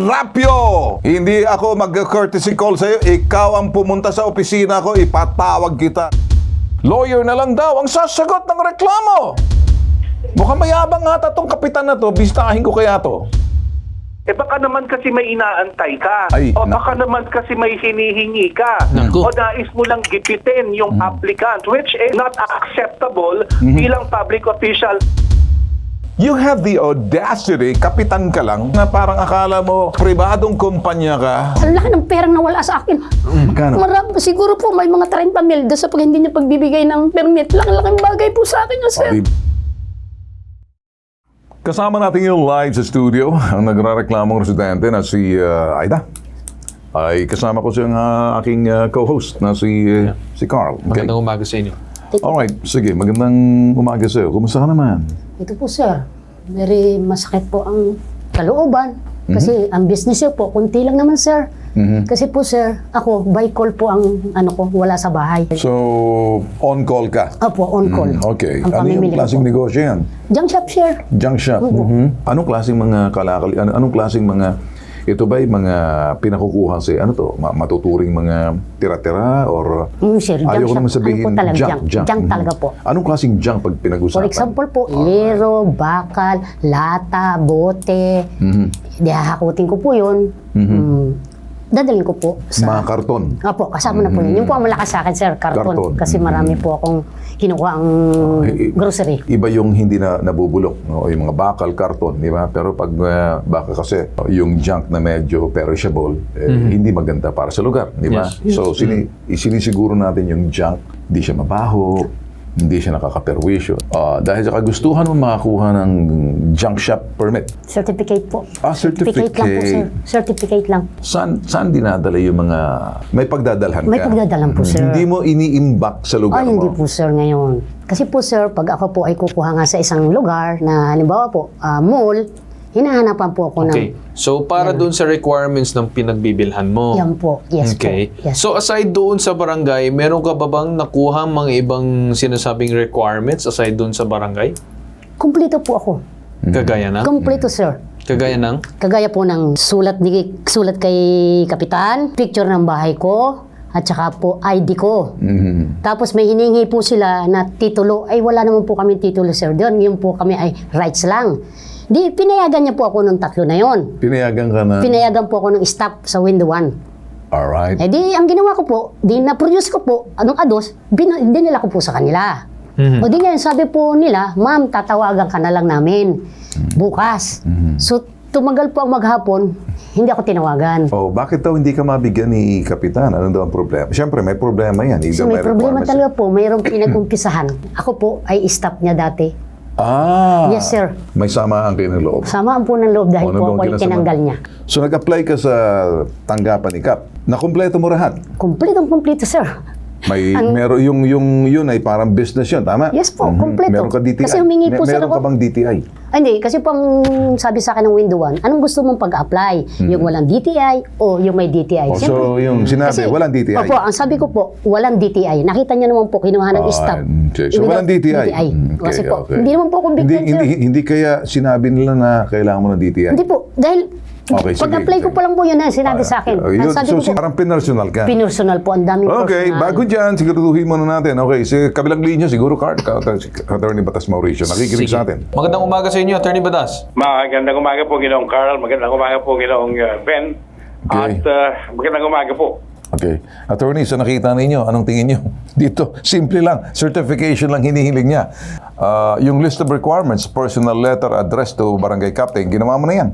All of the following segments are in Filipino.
Serapio! Hindi ako mag-courtesy call sa'yo. Ikaw ang pumunta sa opisina ko, ipatawag kita. Lawyer na lang daw ang sasagot ng reklamo. Mukhang mayabang nga tong kapitan na to. Bistahin ko kaya to. Eh baka naman kasi may inaantay ka. Ay, o naku. baka naman kasi may hinihingi ka. Naku. O nais mo lang gipitin yung Mm. applicant which is not acceptable Mm-hmm. bilang public official. You have the audacity, kapitan ka lang, na parang akala mo pribadong kumpanya ka. Ang laki ng perang nawala sa akin. Magkano? Marami, siguro po may mga 30 mil doon sa pag hindi niya pagbibigay ng permit. Laki-laking bagay po sa akin yun, sir. Kasama natin yung live sa studio, ang nagrareklamong residente na si uh, Aida. Ay kasama ko siyang uh, aking uh, co-host na si uh, si Carl. Okay. Magandang umaga sa inyo. Alright, sige, magandang umaga sa'yo. Kumusta ka naman? Ito po, sir. Very masakit po ang kalooban. Kasi ang business niyo po, kunti lang naman, sir. Kasi po, sir, ako, by call po ang ano ko, wala sa bahay. So, on-call ka? Opo, on call. Mm, Okay. Ang Ano yung pamimili ko klaseng po. negosyo yan? Junk shop, sir. Junk shop? Mhm. Anong klaseng mga kalakal? Ano, anong klaseng mga... Ito ba yung mga pinakukuha si ano to? Ma- matuturing mga tira-tira or Mm, sir, ayaw ko naman sabihin Ano talaga, junk, junk. junk. Junk Mhm. talaga po. Anong klaseng junk pag For pinag-usapan? example po, lero, bakal, lata, bote. Mhm. Hahakutin ko po yun. Mm, dadalhin ko po sa... Mga karton. Opo, kasama na po yun. Yung po ang malakas sa akin, sir, karton. Karton. Kasi marami po akong kinukuha ang grocery. Iba yung hindi na nabubulok, no? yung mga bakal, karton, di ba? Pero pag uh, baka kasi yung junk na medyo perishable, eh, hindi maganda para sa lugar, di ba? Yes. So sini sinisiguro natin yung junk, hindi siya mabaho, hindi siya nakakaperwisyo. Ah, dahil sa kagustuhan mo makakuha ng junk shop permit, Certificate po. Ah, lang po, sir. certificate. Certificate lang. saan, saan dinadala yung mga... May pagdadalhan May ka? pagdadalan po, sir. Hindi mo ini-imbak sa lugar Ay, mo? hindi po, sir, ngayon. Kasi po, sir, pag ako po ay kukuha nga sa isang lugar na, halimbawa po, ah, mall, hinahanapan po ako ng... Okay. So, para doon sa requirements ng pinagbibilhan mo. Yan po. Yes okay. po. Yes. So, aside doon sa barangay, meron ka ba bang nakuha mga ibang sinasabing requirements aside doon sa barangay? Kumpleto po ako. Kagaya ng? Kumpleto, sir. Kagaya ng? Kagaya po ng sulat ni sulat kay kapitan, picture ng bahay ko, at saka po ID ko. Mhm. Tapos may hiningi po sila na titulo. Ay wala naman po kami titulo sir doon. Yung po kami ay rights lang. Di pinayagan niya po ako nung tatlo na yon. Pinayagan ka na... Pinayagan po ako ng staff sa window 1. Alright. Eh di ang ginawa ko po, di na-produce ko po anong ados, bin- dinala ko po sa kanila. Mhm. O di ngayon sabi po nila, ma'am, tatawagan ka na lang namin bukas. So tumagal po ang maghapon, hindi ako tinawagan. Oh, bakit daw hindi ka mabigyan ni Kapitan? Ano daw ang problema? Siyempre, may problema yan. So Either may problema requirements- talaga po, mayroong pinag-umpisahan. Ako po ay staff niya dati. Ah! Yes, sir. May samaan kayo ng loob. Samaan po ng loob dahil po nandun ako ay kinasama. tinanggal niya. So, nag-apply ka sa tanggapan ni Kap. Nakumpleto mo lahat. Kumpletong kumpleto, sir. May, Ang- meron, yung, yung, yun ay parang business yun, tama? Yes po, Mhm. kumpleto. Meron ka DTI. Kasi humingi po Me- sir Meron ka bang DTI? Ay, hindi, kasi pang sabi sa akin ng window 1, anong gusto mong pag-apply? Yung walang DTI o yung may DTI? Oh, Siyempre, so, yung sinabi, walang DTI. Opo, ang sabi ko po, walang DTI. Nakita niyo naman po, kinuha ng Ah, staff. okay. So, walang DTI. Mm, okay, kasi po, okay. hindi naman po convicted, hindi, hindi, hindi kaya sinabi nila na kailangan mo ng DTI? Hindi po, dahil Okay, sige, pag-apply ko pa lang po yun na sinabi sa akin. Ang yun, so, po, parang pinersonal ka. pinersonal po, ang daming Okay, personal. bago dyan, siguraduhin muna natin. Okay, si kabilang linya, siguro Card, ka, Attorney Batas Mauricio, nakikinig sa atin. Magandang umaga sa inyo, Attorney Badas. Magandang umaga po Ginoong Carl, magandang umaga po Ginoong uh, Ben. Okay. At uh, magandang umaga po. Okay. Attorney, sa nakita ninyo, anong tingin nyo? Dito, simple lang. Certification lang hinihiling niya. Ah, yung list of requirements, personal letter, address to barangay captain, ginawa mo na yan.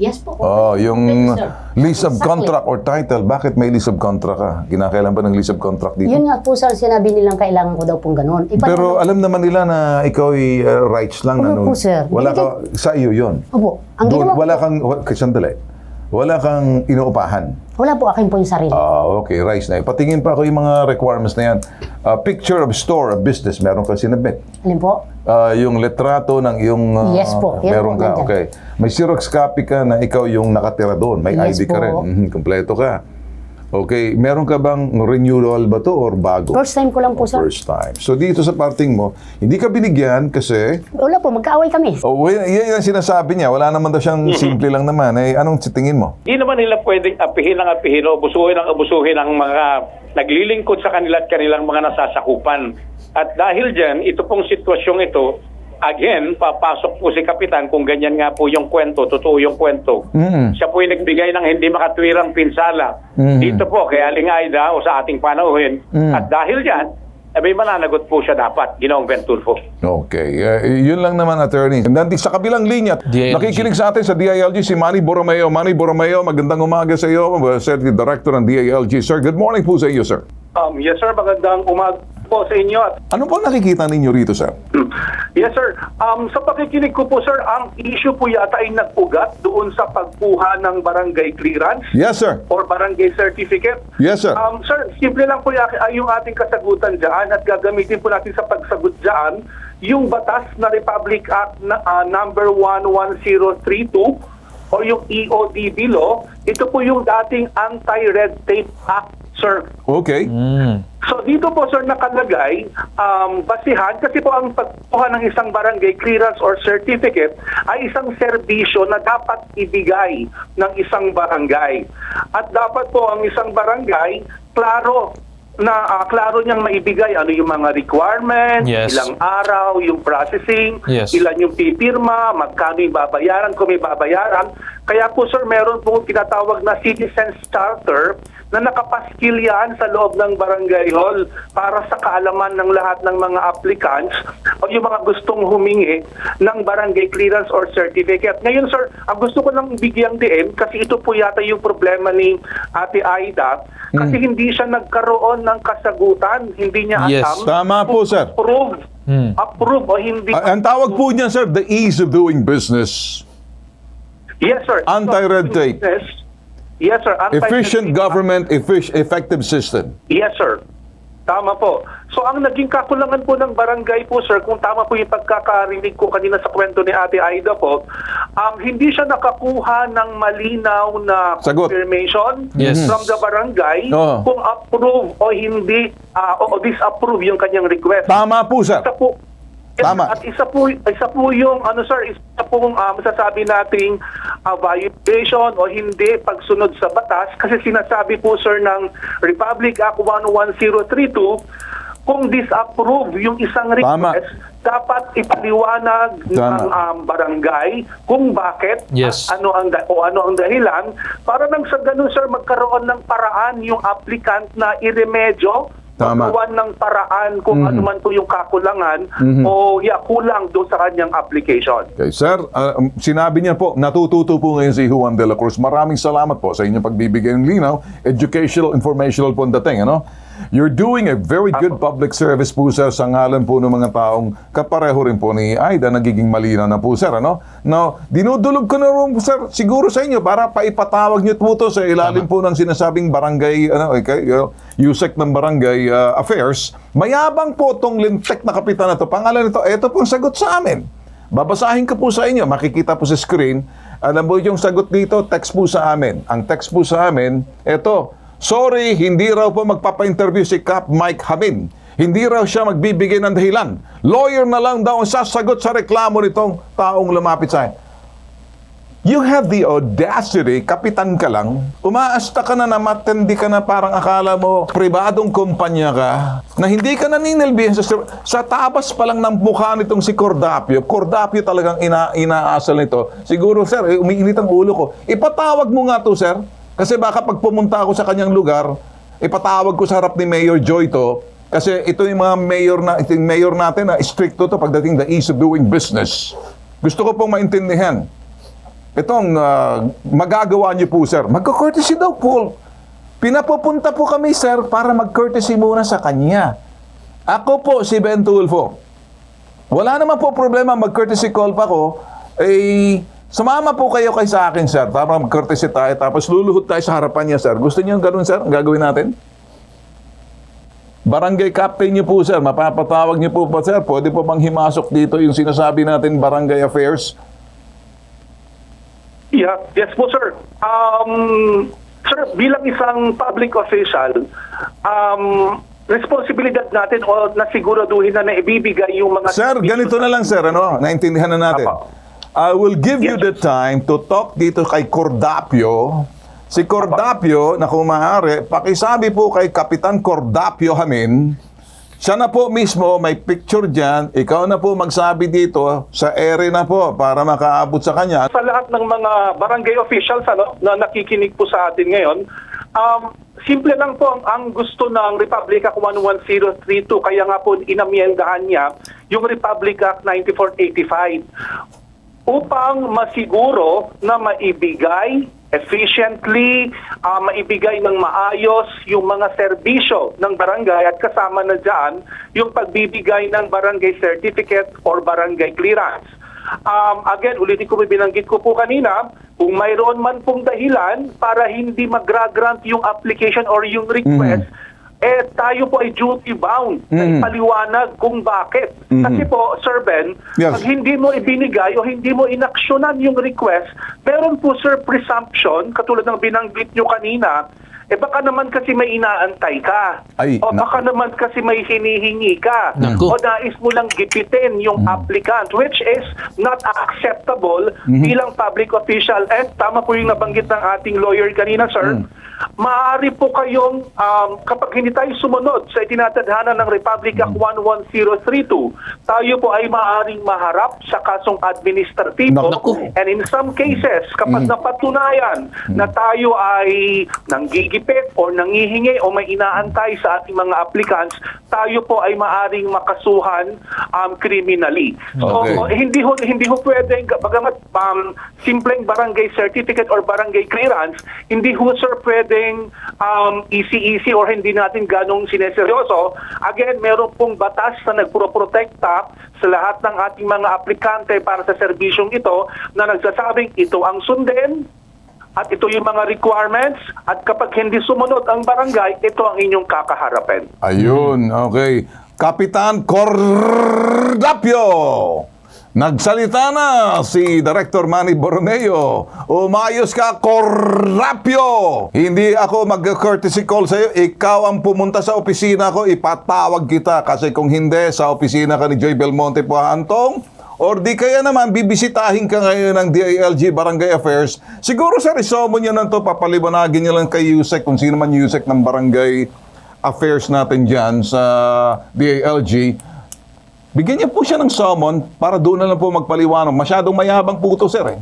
Yes po. Oh, yung lease of contract or title, bakit may lease of contract ka? Kinakailan ba ng lease of contract dito? Yun nga po sir, sinabi nilang kailangan ko daw pong ganun. Iba Pero alam naman nila na ikaw ay uh, rights lang. Ano po, sir? Wala ka, sa iyo yun. Opo, ang Doon, wala po- kang, sandali, wala kang inuupahan. Wala po akin po yung sarili. Ah, okay, rights na yun. Patingin pa ako yung mga requirements na yan. Ah, picture of store, of business, meron ka sinabit. Alin po? Ah, yung letrato ng iyong... ah, Yes po, yan meron po, ka, nandyan. okay. May Xerox copy ka na ikaw yung nakatira doon. May Yes ID ka po. rin. Mhm, kompleto ka. Okay, meron ka bang renewal ba to or bago? First time ko lang po, sir. First time. So dito sa parting mo, hindi ka binigyan kasi Wala po, magkaaway kami. Oh, well, yan yung sinasabi niya. Wala naman daw siyang simple lang naman. Eh, anong tingin mo? Hindi naman nila pwedeng apihin ang apihin o abusuhin ang abusuhin ang mga naglilingkod sa kanila at kanilang mga nasasakupan. At dahil dyan, ito pong sitwasyong ito, again, papasok po si Kapitan kung ganyan nga po yung kwento, totoo yung kwento. Mm. Siya po yung nagbigay ng hindi makatwirang pinsala. Mm. Dito po, kay Aling Aida o sa ating panauhin. Mm. At dahil dyan, eh, may mananagot po siya dapat, Ginoong Ventulfo. Okay. Eh, yun lang naman, attorney. And then, di- sa kabilang linya, DILG. nakikinig sa atin sa DILG si Manny Borromeo. Manny Borromeo, magandang umaga sa iyo. Sir, Director ng DILG. Sir, good morning po sa iyo, sir. Um, yes sir, magandang umaga po sa inyo. Ano po nakikita ninyo rito, sir? yes sir, um, sa pakikinig ko po sir, ang issue po yata ay nag-ugat doon sa pagkuha ng barangay clearance Yes, sir. or barangay certificate. Yes, sir. Um, sir, simple lang po yung ating kasagutan dyan at gagamitin po natin sa pagsagot dyan yung batas na Republic Act na, ah, number 11032 o yung EODB law. Ito po yung dating Anti-Red Tape Act, sir. Okay. Mm. So dito po sir nakalagay, um, basihan kasi po ang pagkuha ng isang barangay clearance or certificate ay isang serbisyo na dapat ibigay ng isang barangay. At dapat po ang isang barangay, klaro na ah, klaro niyang maibigay ano yung mga requirements, Yes. ilang araw, yung processing, Yes. ilan yung pipirma, magkano yung babayaran, kung may babayaran. Kaya po sir, meron po tinatawag na citizens charter na nakapaskil yan sa loob ng barangay hall para sa kaalaman ng lahat ng mga applicants o yung mga gustong humingi ng barangay clearance or certificate. Ngayon sir, ang gusto ko lang bigyang diin kasi ito po yata yung problema ni Ate Aida kasi hindi siya nagkaroon ng kasagutan, hindi niya Yes. alam Tama po, sir. approve, Hmm. approve o hindi. Ah, ang tawag po niyan, sir, the ease of doing business. Yes, sir. Anti-red tape. Yes, yes sir. Anti-red Efficient tape. government, effic- effective system. Yes, sir. Tama po. So ang naging kakulangan po ng barangay po sir, kung tama po yung pagkakarinig ko kanina sa kwento ni Ate Aida po, um, hindi siya nakakuha ng malinaw na Sagot. confirmation Yes. from the barangay Oo. kung approve o hindi o, o disapprove yung kanyang request. Tama po, sir. Isa po, Tama. At isa po, isa po yung, ano sir, isa po um, masasabi nating ah, violation o hindi pagsunod sa batas kasi sinasabi po sir ng Republic Act 11032 kung disapprove yung isang Tama. request, dapat ipaliwanag ng Tama. um, barangay kung bakit Yes. at ano ang da- o ano ang dahilan para nang sa ganun sir magkaroon ng paraan yung applicant na iremedyo Tama. magawan ng paraan kung Mhm. ano man po yung kakulangan Mhm. o ya, kulang doon sa kanyang application. Okay, sir, um, sinabi niya po, natututo po ngayon si Juan de la Cruz. Maraming salamat po sa inyong pagbibigay ng linaw. Educational, informational po ang dating, ano? You're doing a very good public service po, sir, sa ngalan po ng mga taong kapareho rin po ni Aida, nagiging malinaw na po, sir, ano? Now, dinudulog ko na rin, sir, siguro sa inyo, para paipatawag niyo po to sa ilalim po ng sinasabing barangay, ano, okay, uh, USEC ng barangay uh, affairs. Mayabang po tong lintek na kapitan na to. Pangalan nito, ito pong sagot sa amin. Babasahin ko po sa inyo, makikita po sa screen. Alam mo yung sagot dito, text po sa amin. Ang text po sa amin, eto, sorry, hindi raw po magpapa-interview si Cap Mike Hamin. Hindi raw siya magbibigay ng dahilan. Lawyer na lang daw ang sasagot sa reklamo nitong taong lumapit sa. You have the audacity, kapitan ka lang, umaasta ka na na matindi ka na parang akala mo pribadong kumpanya ka, na hindi ka naninilbihan sa, sa tabas pa lang ng mukha nitong si Cordapio. Cordapio talagang ina, inaasal nito. Siguro, sir, eh, umiinit ang ulo ko. Ipatawag mo nga to, sir. Kasi baka pag pumunta ako sa kanyang lugar, ipatawag ko sa harap ni Mayor Joy to, kasi ito yung mga mayor na yung mayor natin na stricto to pagdating the ease of doing business. Gusto ko pong maintindihan. Itong ah, magagawa niyo po, sir. Magka-courtesy daw, Paul. Pinapupunta po kami, sir, para mag-courtesy muna sa kanya. Ako po, si Ben Tulfo. Wala naman po problema, mag-courtesy call pa ko. Eh, sumama po kayo kay sa akin, sir, para mag-courtesy tayo, tapos luluhod tayo sa harapan niya, sir. Gusto niyo ganun, sir? Ang gagawin natin? Barangay captain niyo po, sir. Mapapatawag niyo po pa, sir. Pwede po bang himasok dito yung sinasabi natin barangay affairs? Yeah, yes po sir. Um, Sir, bilang isang public official, um, responsibilidad natin o nasiguraduhin na naibibigay yung mga... Sir, ganito na lang sir, ano? Naintindihan na natin. Apo. I will give you Yes. the time to talk dito kay Cordapio. Si Cordapio, na kung maaari, pakisabi po kay Kapitan Cordapio Hamin, siya na po mismo, may picture dyan, ikaw na po magsabi dito, sa ere na po, para makaabot sa kanya. sa lahat ng mga barangay officials ano, na nakikinig po sa atin ngayon, um, simple lang po ang, ang gusto ng Republic Act 11032 kaya nga po inamyendahan niya yung Republic Act 9485 upang masiguro na maibigay efficiently, ah, maibigay ng maayos yung mga serbisyo ng barangay at kasama na dyan yung pagbibigay ng barangay certificate or barangay clearance. Um, again, ulitin ko, binanggit ko po kanina, kung mayroon man pong dahilan para hindi magra-grant yung application or yung request, eh tayo po ay duty bound na Mhm. ipaliwanag kung bakit. Mhm. Kasi po, Sir Ben, Yes. pag hindi mo ibinigay o hindi mo inaksyonan yung request, meron po, Sir, presumption, katulad ng binanggit nyo kanina, eh baka naman kasi may inaantay ka. Ay, o na- baka naman kasi may hinihingi ka. Naku. O nais mo lang gipitin yung Mm. applicant, which is not acceptable Mm-hmm. bilang public official. And tama po yung nabanggit ng ating lawyer kanina, sir. Mm. Maaari po kayong, um, kapag hindi tayo sumunod sa itinatadhana ng Republic Act Mm. 11032, tayo po ay maaaring maharap sa kasong administratibo. And in some cases, kapag Mm. napatunayan na tayo ay nanggigipit o nangihingi o may inaantay sa ating mga applicants, tayo po ay maaring makasuhan um, criminally. Okay. So, hindi ho, hindi ho pwedeng, bagamat um, simpleng barangay certificate or barangay clearance, hindi ho sir pwedeng um, easy-easy or hindi natin ganong sineseryoso. Again, meron pong batas na nagproprotekta sa lahat ng ating mga aplikante para sa serbisyong ito na nagsasabing ito ang sundin, at ito yung mga requirements at kapag hindi sumunod ang barangay, ito ang inyong kakaharapin. Ayun, okay. Kapitan Cordapio! Nagsalita na si Director Manny Borromeo. Umayos ka, Cordapio! Hindi ako mag-courtesy call sa'yo. Ikaw ang pumunta sa opisina ko, ipatawag kita. Kasi kung hindi, sa opisina ka ni Joy Belmonte po hantong, or di kaya naman, bibisitahin ka ngayon ng DILG Barangay Affairs. Siguro sa resumo niyo na to, papaliwanagin niyo lang kay Yusek kung sino man Yusek ng Barangay affairs natin dyan sa DALG, bigyan niya po siya ng summon para doon na lang po magpaliwanag. Masyadong mayabang po ito, sir. Eh.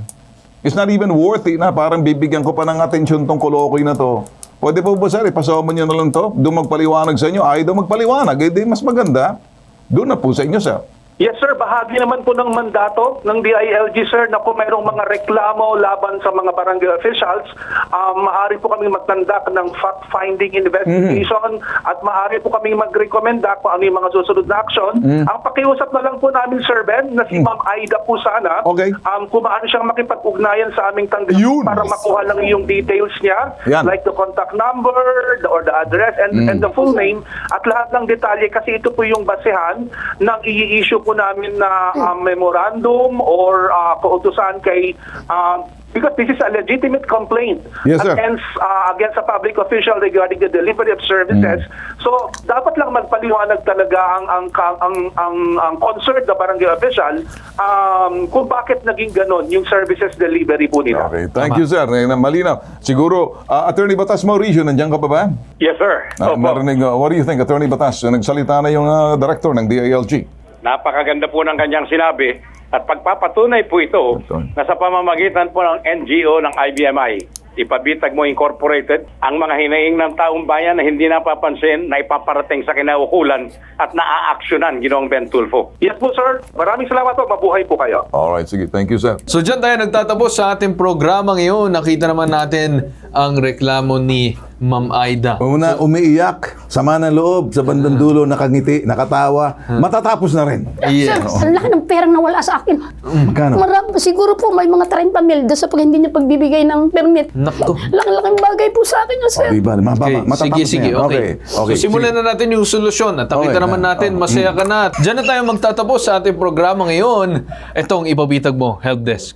It's not even worthy na parang bibigyan ko pa ng atensyon tong kolokoy na to. Pwede po ba, sir, ipasummon niyo na lang to? Doon magpaliwanag sa inyo. Ayaw daw magpaliwanag. Eh, di mas maganda. Doon na po sa inyo, sir. Yes sir, bahagi naman po ng mandato ng DILG sir na kung mayroong mga reklamo laban sa mga barangay officials, um, maaari po kami magtandak ng fact-finding investigation at maaari po kami mag-recommenda kung ano yung mga susunod na action. Ang pakiusap na lang po namin sir Ben, na si Ma'am Aida po sana, Okay. um, kung maaari siyang makipag-ugnayan sa aming tanggapan Yun. para makuha lang yung details niya, Yan. like the contact number the- or the address and, and the full name at lahat ng detalye kasi ito po yung basehan ng i-issue po namin na um, memorandum or uh, kautusan kay um, because this is a legitimate complaint Yes, sir. against uh, against a public official regarding the delivery of services. So dapat lang magpaliwanag talaga ang ang ang ang, ang concerned na barangay official um, kung bakit naging ganon yung services delivery po nila. Okay, thank you, sir. Eh, Malinaw. Siguro, uh, Attorney Batas Mauricio, nandiyan ka pa ba? Yes, sir. Uh, Opo. marinig, uh, what do you think, Attorney Batas? Nagsalita na yung uh, director ng DILG. Napakaganda po ng kanyang sinabi at pagpapatunay po ito na sa pamamagitan po ng NGO ng IBMI, Ipabitag mo Incorporated, ang mga hinaing ng taong bayan na hindi napapansin na ipaparating sa kinaukulan at naaaksyonan ginong Ben Tulfo. Yes po sir, maraming salamat po, mabuhay po kayo. Alright, sige. Thank you, sir. So dyan tayo nagtatapos sa ating programa ngayon. Nakita naman natin ang reklamo ni Ma'am Aida. Una, umiiyak, sama ng loob, sa bandang dulo, nakangiti, nakatawa. Matatapos na rin. Yes. Sir, ang laki ng perang nawala sa akin. Magkano? Marami, siguro po may mga 30 mil doon sa pag hindi niya pagbibigay ng permit. Nako. Laki-laking bagay po sa akin yun, sir. Oh, di ba? Mababa. Okay, Matatapos sige, na sige, yan. okay. okay. So simulan na natin yung solusyon. At nakita Okay, naman na. natin, masaya ka na. Diyan na tayo magtatapos sa ating programa ngayon. Itong ipabitag mo, help desk.